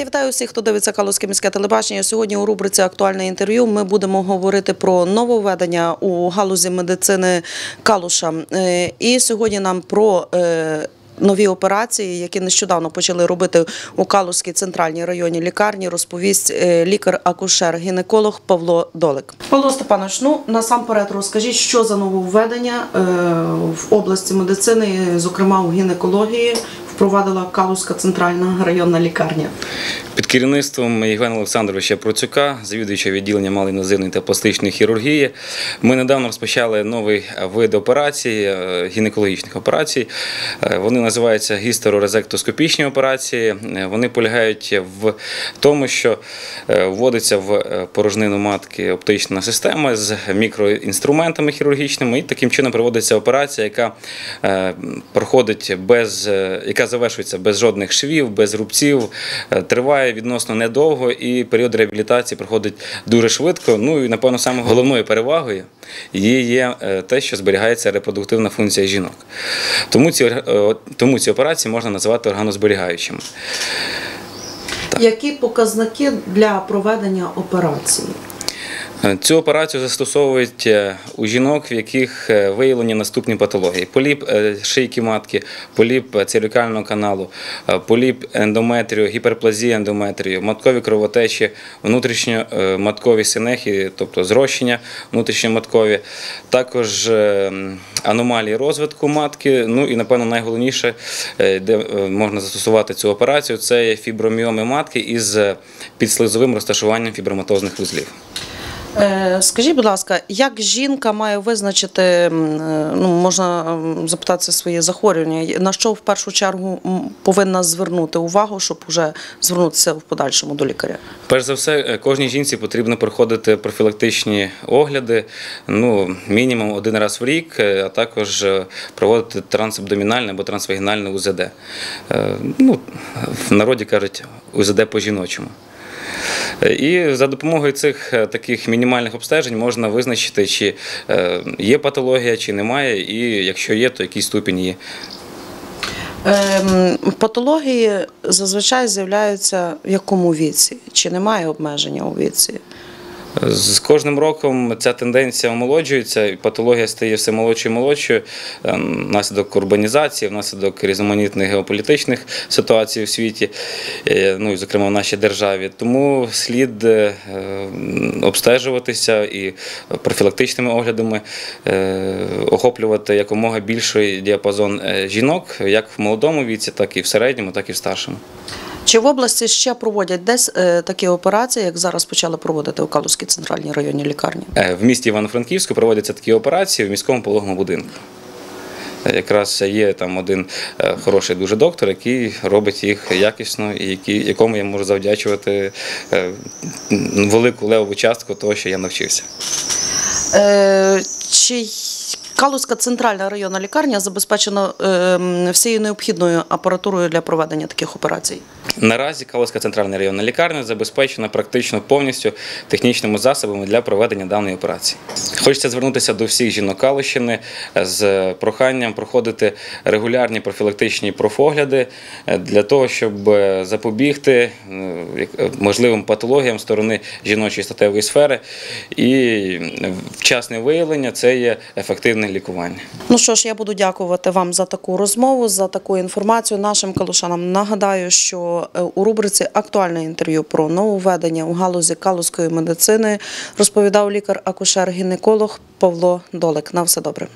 Я вітаю всіх, хто дивиться Калузьке міське телебачення. Сьогодні у рубриці Актуальне інтерв'ю ми будемо говорити про нововведення у галузі медицини Калуша. Е, І сьогодні нам про е, нові операції, які нещодавно почали робити у Калузькій центральній районній лікарні, розповість е, лікар-акушер, гінеколог Павло Долик. Павло Степанович, ну насамперед розкажіть, що за нововведення в області медицини, зокрема у гінекології, впровадила Калузька центральна районна лікарня. Під керівництвом Євгена Олександровича Процюка, завідуюча відділення малоінвазивної та пластичної хірургії, ми недавно розпочали новий вид операцій, е, гінекологічних операцій. Е, Вони називаються гістерорезектоскопічні операції. Е, Вони полягають в тому, що вводиться в порожнину матки оптична система з мікроінструментами хірургічними, і таким чином проводиться операція, яка проходить без, яка завершується без жодних швів, без рубців, е, триває відносно недовго, і період реабілітації проходить дуже швидко. Ну і напевно саме головною перевагою є е, те, що зберігається репродуктивна функція жінок. Тому ці, е, тому ці операції можна називати органозберігаючими. Які показники для проведення операції? Цю операцію застосовують е, у жінок, в яких е, виявлені наступні патології: поліп е, шийки матки, поліп цервікального каналу, поліп ендометрію, гіперплазія ендометрію, маткові кровотечі, внутрішньоматкові синехи, тобто зрощення внутрішньоматкові, також аномалії розвитку матки. Ну і напевно найголовніше, де можна застосувати цю операцію, це фіброміоми матки із підслизовим розташуванням фіброматозних вузлів. Е, Скажіть, будь ласка, як жінка має визначити, е, ну можна запитати своє захворювання, на що в першу чергу повинна звернути увагу, щоб вже звернутися в подальшому до лікаря? Перш за все, е, кожній жінці потрібно проходити профілактичні огляди, ну мінімум один раз в рік, а також проводити трансабдомінальне або трансвагінальне УЗД. Ну, в народі кажуть УЗД по жіночому. І за допомогою цих е, таких мінімальних обстежень можна визначити, чи е, є патологія, чи немає, і якщо є, то який ступінь її. Ем, Патології зазвичай з'являються в якому віці? Чи немає обмеження у віці? З кожним роком ця тенденція омолоджується, і патологія стає все молодшою і молодшою е, внаслідок урбанізації, внаслідок різноманітних геополітичних ситуацій у світі, е, ну і зокрема в нашій державі. Тому слід е, обстежуватися і профілактичними оглядами е, охоплювати якомога більший діапазон жінок, як в молодому віці, так і в середньому, так і в старшому. Чи в області ще проводять десь е, такі операції, як зараз почали проводити у Калузькій центральній районній лікарні? Е, В місті Івано-Франківську проводяться такі операції в міському пологовому будинку. Е, Якраз є там один хороший дуже доктор, який робить їх якісно, і який, якому я можу завдячувати велику левову частку того, що я навчився. Е, Чи Калузька центральна районна лікарня забезпечена всією необхідною апаратурою для проведення таких операцій? Наразі Калузька центральна районна лікарня забезпечена практично повністю технічними засобами для проведення даної операції. Хочеться звернутися до всіх жінок Калущини з проханням проходити регулярні профілактичні профогляди е, для того, щоб е, запобігти е, можливим патологіям сторони жіночої статевої сфери. І вчасне виявлення це є ефективне лікування. Ну що ж, я буду дякувати вам за таку розмову, за таку інформацію нашим калушанам. Нагадаю, що е, у рубриці актуальне інтерв'ю про нововведення у галузі калузької медицини розповідав лікар-акушер-гінеколог Павло Долик. На все добре.